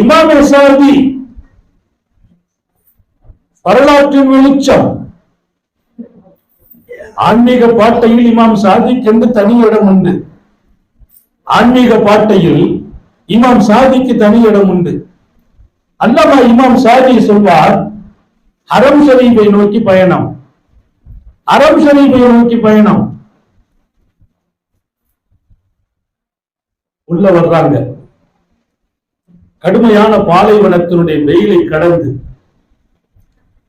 இமாம் சாதி வரலாற்றின் வெளிச்சம். ஆன்மீக பாட்டையில் இமாம் சாதிக்கு என்று தனி இடம் உண்டு. ஆன்மீக பாட்டையில் இமாம் சாதிக்கு தனி இடம் உண்டு. அல்லவா இமாம் சாதி சொல்வார் ஹரம் ஷரீஃபை நோக்கி பயணம். அரம் ஷரீஃபை நோக்கி பயணம். உள்ள வர்றாங்க. கடுமையான பாலைவனத்தினுடைய வெயிலை கடந்து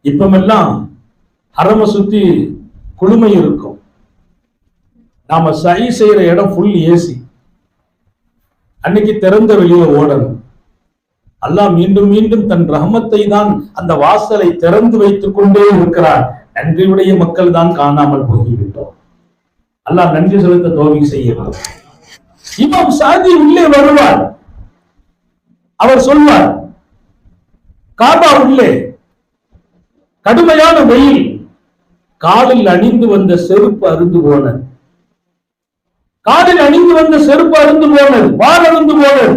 இப்பமெல்லாம் ஹரம சுத்தி குளுமை இருக்கும். நாம சை செய்யற இடம் ஃபுல் ஏசி அன்னைக்கு திறந்த வெளியில ஓடணும். அல்லாஹ் மீண்டும் மீண்டும் தன் ரஹமத்தை தான் அந்த வாசலை திறந்து வைத்துக் கொண்டே இருக்கிறார். நன்றியுடைய மக்கள் தான் காணாமல் போகிவிட்டோம் அல்லாஹ் நன்றி செலுத்த தோல்வி செய்யலாம் இமாம் சாதி உள்ளே வருவார். அவர் சொல்வார் காபா உள்ளே கடுமையான வெயில் காலில் அணிந்து வந்த செருப்பு அருந்து போனது. காலில் அணிந்து வந்த செருப்பு அருந்து போனது வால் அருந்து போனது.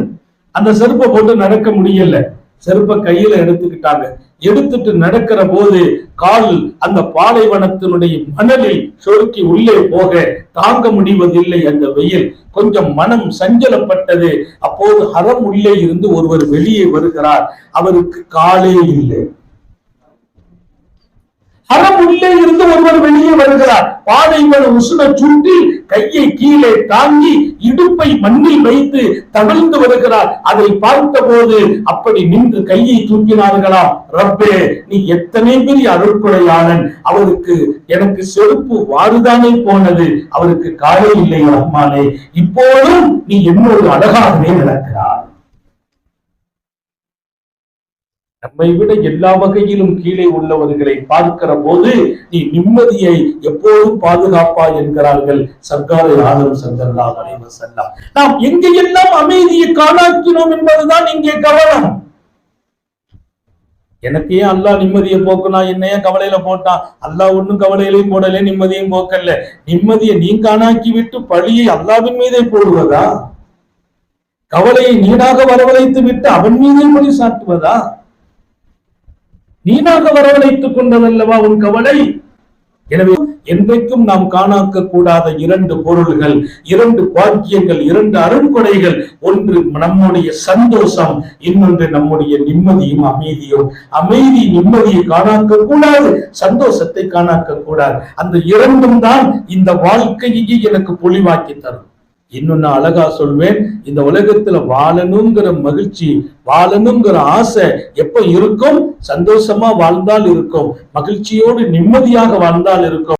அந்த செருப்பை போட்டு நடக்க முடியல. செருப்பை கையில எடுத்துக்கிட்டாங்க. எடுத்துட்டு நடக்கிற போது கால் அந்த பாலைவனத்தினுடைய மணலில் சொருக்கி உள்ளே போக தாங்க முடிவதில்லை அந்த வெயில். கொஞ்சம் மனம் சஞ்சலப்பட்டது. அப்போது ஹரம் உள்ளே இருந்து ஒருவர் வெளியே வருகிறார். அவருக்கு காலே இல்லை. ஹரம் உள்ளே இருந்து ஒருவர் வெளியே வருகிறார். பாதைவன உசுன சுற்றி கையை கீழே தாங்கி இடுப்பை மண்ணில் வைத்து தவிழ்ந்து வருகிறார். அதை பார்த்த போது அப்படி நின்று கையை தூக்கினார்களாம் ரப்பே நீ எத்தனை பெரிய அருட்கொடையாளன். அவருக்கு எனக்கு செருப்பு வாறுதானே போனது. அவருக்கு காலே இல்லை ரஹ்மானே. இப்போதும் நீ என்னோடு அழகாகவே நடக்கிறார் நம்மை விட எல்லா வகையிலும் கீழே உள்ளவர்களை பார்க்கிற போது நீ நிம்மதியை எப்போதும் பாதுகாப்பா என்கிறார்கள் சர்க்காரை ஆதம் சங்கர்லா அனைவர் செல்லா நாம் எங்கெல்லாம் அமைதியை காணாக்கினோம் என்பதுதான் இங்கே கவனம். எனக்கு ஏன் அல்லாஹ் நிம்மதியை போக்குனா? என்ன ஏன் கவலையில போட்டான்? அல்லாஹ் ஒண்ணும் கவலையிலையும் போடல நிம்மதியும் போக்கல. நிம்மதியை நீ காணாக்கி விட்டு பழியை அல்லாவின் மீதே போடுவதா? கவலையை நீடாக வரவழைத்து விட்டு அவன் மீதே பழி சாட்டுவதா? நீனாக வரவழைத்துக் கொண்டதல்லவா உன் கவலை? எனவே என்றைக்கும் நாம் காணாக்க கூடாத இரண்டு பொருள்கள் இரண்டு பாக்கியங்கள் இரண்டு அருண்கொடைகள் ஒன்று நம்முடைய சந்தோஷம் இன்னொன்று நம்முடைய நிம்மதியும் அமைதியும். அமைதி நிம்மதியை காணாக்க கூடாது சந்தோஷத்தை காணாக்க கூடாது அந்த இரண்டும் தான் இந்த வாழ்க்கையை எனக்கு பொலிவாக்கி தரும். இன்னும் நான் அழகா சொல்வேன் இந்த உலகத்துல வாழணுங்கிற மகிழ்ச்சி வாழணுங்கிற ஆசை எப்ப இருக்கும்? சந்தோஷமா வாழ்ந்தால் இருக்கும் மகிழ்ச்சியோடு நிம்மதியாக வாழ்ந்தால் இருக்கும்.